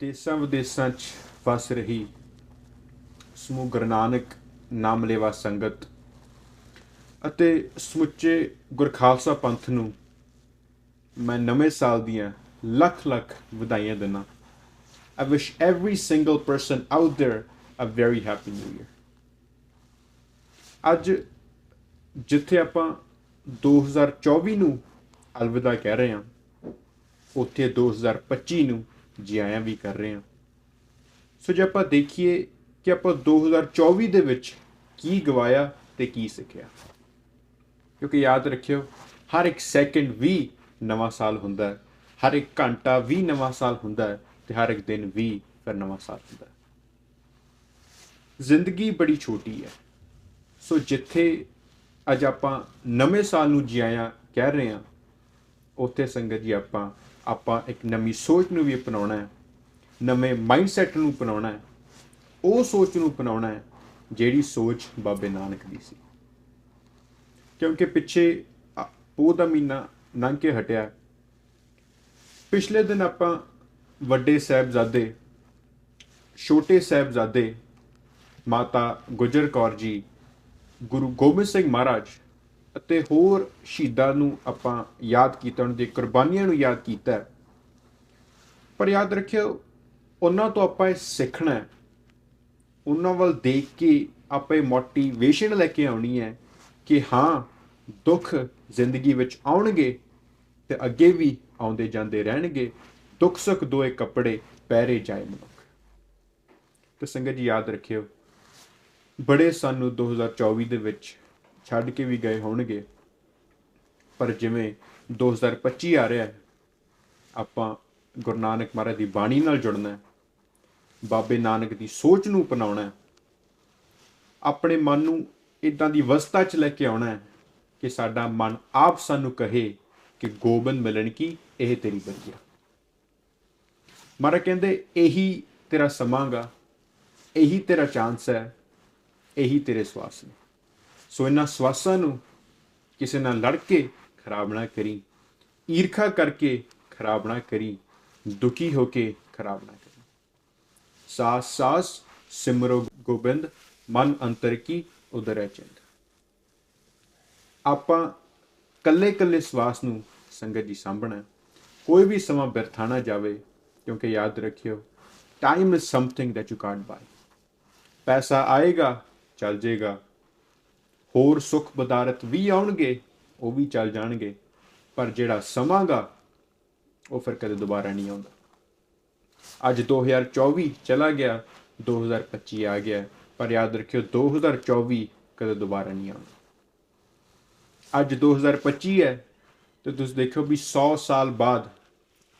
ਦੇਸਾਂ ਵਿਦੇਸਾਂ 'ਚ ਵਸ ਰਹੀ ਸਮੂਹ ਗੁਰੂ ਨਾਨਕ ਨਾਮ ਲੈਵਾ ਸੰਗਤ ਅਤੇ ਸਮੁੱਚੇ ਗੁਰਖਾਲਸਾ ਪੰਥ ਨੂੰ ਮੈਂ ਨਵੇਂ ਸਾਲ ਦੀਆਂ ਲੱਖ ਲੱਖ ਵਧਾਈਆਂ ਦਿੰਦਾ I wish every single person out there a very happy new year. ਅੱਜ ਜਿੱਥੇ ਆਪਾਂ 2024 ਨੂੰ ਅਲਵਿਦਾ ਕਹਿ ਰਹੇ ਹਾਂ, ਉੱਥੇ 2025 ਨੂੰ ਜਿਆਇਆ ਵੀ ਕਰ ਰਹੇ ਹਾਂ। ਸੋ ਜੇ ਆਪਾਂ ਦੇਖੀਏ ਕਿ ਆਪਾਂ 2024 ਦੇ ਵਿੱਚ ਕੀ ਗਵਾਇਆ ਤੇ ਕੀ ਸਿੱਖਿਆ। ਕਿਉਂਕਿ ਯਾਦ ਰੱਖਿਓ, ਹਰ ਇੱਕ ਸੈਕਿੰਡ ਵੀ ਨਵਾਂ ਸਾਲ ਹੁੰਦਾ ਹੈ, ਹਰ ਇੱਕ ਘੰਟਾ ਵੀ ਨਵਾਂ ਸਾਲ ਹੁੰਦਾ ਹੈ ਤੇ ਹਰ ਇੱਕ ਦਿਨ ਵੀ ਫਿਰ ਨਵਾਂ ਸਾਲ ਹੁੰਦਾ ਹੈ। ਜ਼ਿੰਦਗੀ ਬੜੀ ਛੋਟੀ ਹੈ। ਸੋ ਜਿੱਥੇ ਅੱਜ ਆਪਾਂ ਨਵੇਂ ਸਾਲ ਨੂੰ ਜਿਆਇਆ ਕਹਿ ਰਹੇ ਹਾਂ, ਉੱਥੇ ਸੰਗਤ ਜੀ ਆਪਾਂ ਆਪਾਂ ਇੱਕ ਨਵੀਂ ਸੋਚ ਨੂੰ ਵੀ ਅਪਣਾਉਣਾ ਹੈ, ਨਵੇਂ ਮਾਈਂਡਸੈਟ ਨੂੰ ਅਪਣਾਉਣਾ ਹੈ, ਉਹ ਸੋਚ ਨੂੰ ਅਪਣਾਉਣਾ ਹੈ ਜਿਹੜੀ ਸੋਚ ਬਾਬੇ ਨਾਨਕ ਦੀ ਸੀ। ਕਿਉਂਕਿ ਪਿੱਛੇ ਅ- ਪੋਹ ਦਾ ਮਹੀਨਾ ਲੰਘ ਕੇ ਹਟਿਆ। ਪਿਛਲੇ ਦਿਨ ਆਪਾਂ ਵੱਡੇ ਸਾਹਿਬਜ਼ਾਦੇ, ਛੋਟੇ ਸਾਹਿਬਜ਼ਾਦੇ ਮਾਤਾ ਗੁਜਰ ਕੌਰ ਜੀ, ਗੁਰੂ ਗੋਬਿੰਦ ਸਿੰਘ ਮਹਾਰਾਜ ਅਤੇ ਹੋਰ ਸ਼ਹੀਦਾਂ ਨੂੰ ਆਪਾਂ ਯਾਦ ਕੀਤਾ ਉਹਨਾਂ ਦੀ ਕੁਰਬਾਨੀਆਂ ਨੂੰ ਯਾਦ ਕੀਤਾ ਪਰ ਯਾਦ ਰੱਖਿਓ, ਉਹਨਾਂ ਤੋਂ ਆਪਾਂ ਇਹ ਸਿੱਖਣਾ ਹੈ। ਉਹਨਾਂ ਵੱਲ ਦੇਖ ਕੇ ਆਪਾਂ ਇਹ ਮੋਟੀਵੇਸ਼ਨ ਲੈ ਕੇ ਆਉਣੀ ਹੈ ਕਿ ਹਾਂ, ਦੁੱਖ ਜ਼ਿੰਦਗੀ ਵਿੱਚ ਆਉਣਗੇ ਤੇ ਅੱਗੇ ਵੀ ਆਉਂਦੇ ਜਾਂਦੇ ਰਹਿਣਗੇ। ਦੁੱਖ ਸੁੱਖ ਦੋਏ ਕੱਪੜੇ ਪਹਿਰੇ ਜਾਏ ਮਨੁੱਖ। ਤੇ ਸੰਗਤ ਜੀ ਯਾਦ ਰੱਖਿਓ, ਬੜੇ ਸਾਨੂੰ 2024 ਦੇ ਵਿੱਚ ਛੱਡ ਕੇ ਵੀ ਗਏ ਹੋਣਗੇ। ਪਰ ਜਿਵੇਂ 2025 ਆ ਰਿਹਾ ਹੈ, ਆਪਾਂ ਗੁਰੂ ਨਾਨਕ ਮਹਾਰਾਜ ਦੀ ਬਾਣੀ ਨਾਲ ਜੁੜਨਾ ਹੈ, ਬਾਬੇ ਨਾਨਕ ਦੀ ਸੋਚ ਨੂੰ ਅਪਣਾਉਣਾ ਹੈ, ਆਪਣੇ ਮਨ ਨੂੰ ਇਦਾਂ ਦੀ ਅਵਸਥਾ 'ਚ ਲੈ ਕੇ ਆਉਣਾ ਹੈ ਕਿ ਸਾਡਾ ਮਨ ਆਪ ਸਾਨੂੰ ਕਹੇ ਕਿ ਗੋਬਿੰਦ ਮਿਲਣ ਕੀ, ਇਹ ਤੇਰੀ ਬਰਗਿਆ ਮਹਾਰਾਜ ਕਹਿੰਦੇ, ਇਹੀ ਤੇਰਾ ਸਮਾਂਗਾ ਇਹੀ ਤੇਰਾ ਚਾਂਸ ਹੈ, ਇਹੀ ਤੇਰੇ ਸਵਾਸ ਨੇ। ਸੋ ਇਹਨਾਂ ਸਵਾਸਾਂ ਨੂੰ ਕਿਸੇ ਨਾਲ ਲੜ ਕੇ ਖਰਾਬ ਨਾ ਕਰੀ, ਈਰਖਾ ਕਰਕੇ ਖਰਾਬ ਨਾ ਕਰੀ, ਦੁਖੀ ਹੋ ਕੇ ਖਰਾਬ ਨਾ ਕਰੀ। ਸਾਸ ਸਾਸ ਸਿਮਰੋ ਗੋਬਿੰਦ, ਮਨ ਅੰਤਰ ਕੀ ਉਦਰੈ ਚਿੰਤ ਆਪਾਂ ਕੱਲੇ ਕੱਲੇ ਸਵਾਸ ਨੂੰ ਸੰਗਤ ਜੀ ਸਾਂਭਣਾ, ਕੋਈ ਵੀ ਸਮਾਂ ਬਿਰਥਾ ਨਾ ਜਾਵੇ, ਕਿਉਂਕਿ ਯਾਦ ਰੱਖਿਓ time is something that you can't buy ਪੈਸਾ ਆਏਗਾ, ਚੱਲ ਜਾਏਗਾ ਹੋਰ ਸੁੱਖ ਬਦਾਰਤ ਵੀ ਆਉਣਗੇ, ਉਹ ਵੀ ਚੱਲ ਜਾਣਗੇ, ਪਰ ਜਿਹੜਾ ਸਮਾਂਗਾ, ਉਹ ਫਿਰ ਕਦੇ ਦੁਬਾਰਾ ਨਹੀਂ ਆਉਂਦਾ। ਅੱਜ 2024 ਚਲਾ ਗਿਆ 2025 ਆ ਗਿਆ, ਪਰ ਯਾਦ ਰੱਖਿਓ 2024 ਕਦੇ ਦੁਬਾਰਾ ਨਹੀਂ ਆਉਂਦਾ। ਅੱਜ 2025 ਹੈ, ਤੇ ਤੁਸੀਂ ਦੇਖੋ ਵੀ 100 ਸਾਲ ਬਾਅਦ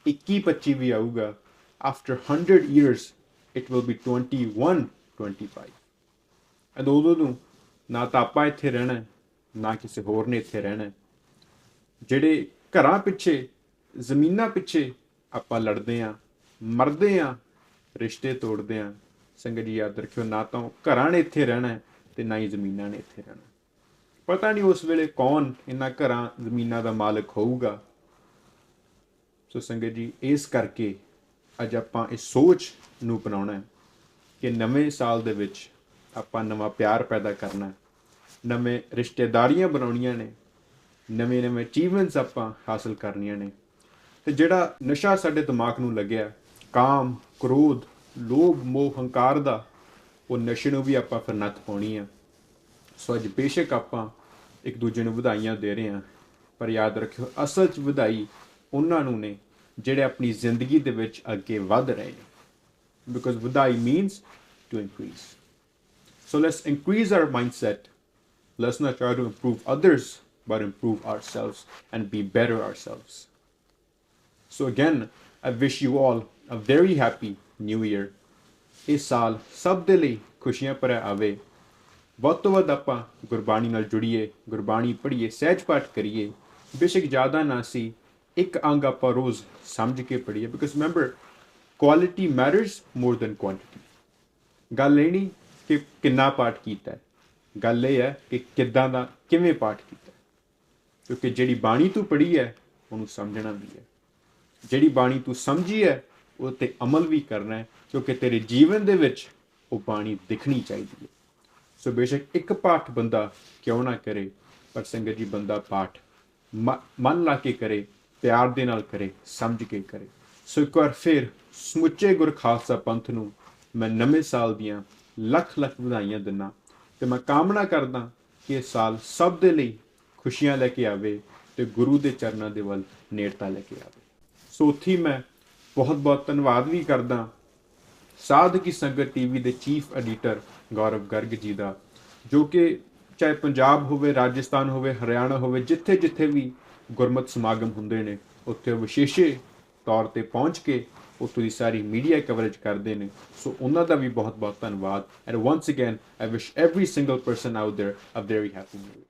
21 25 ਵੀ ਆਊਗਾ after 100 years it will be 21 25 and ਉਦੋਂ ਨੂੰ ਨਾ ਤਾਂ ਆਪਾਂ ਇੱਥੇ ਰਹਿਣਾ ਨਾ ਕਿਸੇ ਹੋਰ ਨੇ ਇੱਥੇ ਰਹਿਣਾ ਜਿਹੜੇ ਘਰਾਂ ਪਿੱਛੇ, ਜ਼ਮੀਨਾਂ ਪਿੱਛੇ ਆਪਾਂ ਲੜਦੇ ਆਂ ਮਰਦੇ ਆਂ ਰਿਸ਼ਤੇ ਤੋੜਦੇ ਆਂ ਸੰਗਤ ਜੀ ਯਾਦ ਰੱਖਿਓ, ਨਾ ਤਾਂ ਉਹ ਘਰਾਂ ਨੇ ਇੱਥੇ ਰਹਿਣਾ ਹੈ ਤੇ ਨਾ ਹੀ ਜ਼ਮੀਨਾਂ ਨੇ ਇੱਥੇ ਰਹਿਣਾ ਪਤਾ ਨਹੀਂ ਉਸ ਵੇਲੇ ਕੌਣ ਇਹਨਾਂ ਘਰਾਂ, ਜ਼ਮੀਨਾਂ ਦਾ ਮਾਲਕ ਹੋਊਗਾ। ਸੋ ਸੰਗਤ ਜੀ, ਇਸ ਕਰਕੇ ਅੱਜ ਆਪਾਂ ਇਸ ਸੋਚ ਨੂੰ ਅਪਣਾਉਣਾ ਹੈ ਕਿ ਨਵੇਂ ਸਾਲ ਦੇ ਵਿੱਚ ਆਪਾਂ ਨਵਾਂ ਪਿਆਰ ਪੈਦਾ ਕਰਨਾ ਨਵੇਂ ਰਿਸ਼ਤੇਦਾਰੀਆਂ ਬਣਾਉਣੀਆਂ ਨੇ। ਨਵੇਂ ਨਵੇਂ ਅਚੀਵਮੈਂਟਸ ਆਪਾਂ ਹਾਸਲ ਕਰਨੀਆਂ ਨੇ। ਤੇ ਜਿਹੜਾ ਨਸ਼ਾ ਸਾਡੇ ਦਿਮਾਗ ਨੂੰ ਲੱਗਿਆ, ਕਾਮ, ਕ੍ਰੋਧ, ਲੋਭ, ਮੋਹ, ਹੰਕਾਰ ਦਾ, ਉਹ ਨਸ਼ੇ ਨੂੰ ਵੀ ਆਪਾਂ ਫਿਰ ਨੱਥ ਪਾਉਣੀ ਆ। ਸੋ ਅੱਜ ਬੇਸ਼ੱਕ ਆਪਾਂ ਇੱਕ ਦੂਜੇ ਨੂੰ ਵਧਾਈਆਂ ਦੇ ਰਹੇ ਹਾਂ। ਪਰ ਯਾਦ ਰੱਖਿਓ, ਅਸਲ 'ਚ ਵਧਾਈ ਉਹਨਾਂ ਨੂੰ ਨੇ ਜਿਹੜੇ ਆਪਣੀ ਜ਼ਿੰਦਗੀ ਦੇ ਵਿੱਚ ਅੱਗੇ ਵਧ ਰਹੇ ਨੇ। ਬਿਕਾਜ਼ ਵਧਾਈ means to increase So let's increase our mindset. Let's not try to improve others, but improve ourselves and be better ourselves. So again, I wish you all a very happy new year. ਇਸ ਸਾਲ ਸਭ ਦੇ ਲਈ ਖੁਸ਼ੀਆਂ ਭਰਿਆ ਆਵੇ ਵੱਧ ਤੋਂ ਵੱਧ ਆਪਾਂ ਗੁਰਬਾਣੀ ਨਾਲ ਜੁੜੀਏ ਗੁਰਬਾਣੀ ਪੜ੍ਹੀਏ ਸਹਿਜ ਪਾਠ ਕਰੀਏ ਬੇਸ਼ੱਕ ਜ਼ਿਆਦਾ ਨਾ ਸੀ ਇੱਕ ਅੰਗ ਆਪਾਂ ਰੋਜ਼ ਸਮਝ ਕੇ ਪੜ੍ਹੀਏ because remember quality matters more than quantity ਗੱਲ ਇਹ ਨਹੀਂ ਕਿ ਕਿੰਨਾ ਪਾਠ ਕੀਤਾ ਹੈ? ਗੱਲ ਇਹ ਹੈ ਕਿ ਕਿੱਦਾਂ ਦਾ, ਕਿਵੇਂ ਪਾਠ ਕੀਤਾ ਕਿਉਂਕਿ ਜਿਹੜੀ ਬਾਣੀ ਤੂੰ ਪੜ੍ਹੀ ਹੈ, ਉਹਨੂੰ ਸਮਝਣਾ ਵੀ ਹੈ। ਜਿਹੜੀ ਬਾਣੀ ਤੂੰ ਸਮਝੀ ਹੈ, ਉਹ ਤੇ ਅਮਲ ਵੀ ਕਰਨਾ ਹੈ, ਕਿਉਂਕਿ ਤੇਰੇ ਜੀਵਨ ਦੇ ਵਿੱਚ ਉਹ ਬਾਣੀ ਦਿਖਣੀ ਚਾਹੀਦੀ ਹੈ। ਸੋ ਬੇਸ਼ੱਕ ਇੱਕ ਪਾਠ ਬੰਦਾ ਕਿਉਂ ਨਾ ਕਰੇ, ਪਰ ਸੰਗਤ ਜੀ ਬੰਦਾ ਪਾਠ ਮ- ਮਨ ਲਾ ਕੇ ਕਰੇ, ਪਿਆਰ ਦੇ ਨਾਲ ਕਰੇ, ਸਮਝ ਕੇ ਕਰੇ। ਸੋ ਇੱਕ ਵਾਰ ਫਿਰ ਸਮੁੱਚੇ ਗੁਰ ਖਾਲਸਾ ਪੰਥ ਨੂੰ ਮੈਂ ਨਵੇਂ ਸਾਲ ਦੀਆਂ ਲੱਖ ਲੱਖ ਵਧਾਈਆਂ ਦਿੰਦਾ ਤੇ ਮੈਂ ਕਾਮਨਾ ਕਰਦਾ ਕਿ ਇਹ ਸਾਲ ਸਭ ਦੇ ਲਈ ਖੁਸ਼ੀਆਂ ਲੈ ਕੇ ਆਵੇ ਤੇ ਗੁਰੂ ਦੇ ਚਰਨਾਂ ਦੇ ਵੱਲ ਨੇੜਤਾ ਲੈ ਕੇ ਆਵੇ। ਸੋ ਉੱਥੇ ਮੈਂ ਬਹੁਤ ਬਹੁਤ ਧੰਨਵਾਦ ਵੀ ਕਰਦਾ। ਸਾਧ ਕੀ ਸੰਗਤ ਟੀਵੀ ਦੇ ਚੀਫ ਐਡੀਟਰ ਗੌਰਵ ਗਰਗ ਜੀ ਦਾ, ਜੋ ਕਿ ਚਾਹੇ ਪੰਜਾਬ ਹੋਵੇ, ਰਾਜਸਥਾਨ ਹੋਵੇ, ਹਰਿਆਣਾ ਹੋਵੇ, ਜਿੱਥੇ ਜਿੱਥੇ ਵੀ ਗੁਰਮਤ ਸਮਾਗਮ ਹੁੰਦੇ ਨੇ, ਉੱਥੇ ਵਿਸ਼ੇਸ਼ੇ ਤੌਰ ਤੇ ਪਹੁੰਚ ਕੇ ਉੱਥੋਂ ਦੀ ਸਾਰੀ ਮੀਡੀਆ ਕਵਰੇਜ ਕਰਦੇ ਨੇ ਸੋ ਉਹਨਾਂ ਦਾ ਵੀ ਬਹੁਤ ਬਹੁਤ ਧੰਨਵਾਦ and once again I wish every single person out there a very happy new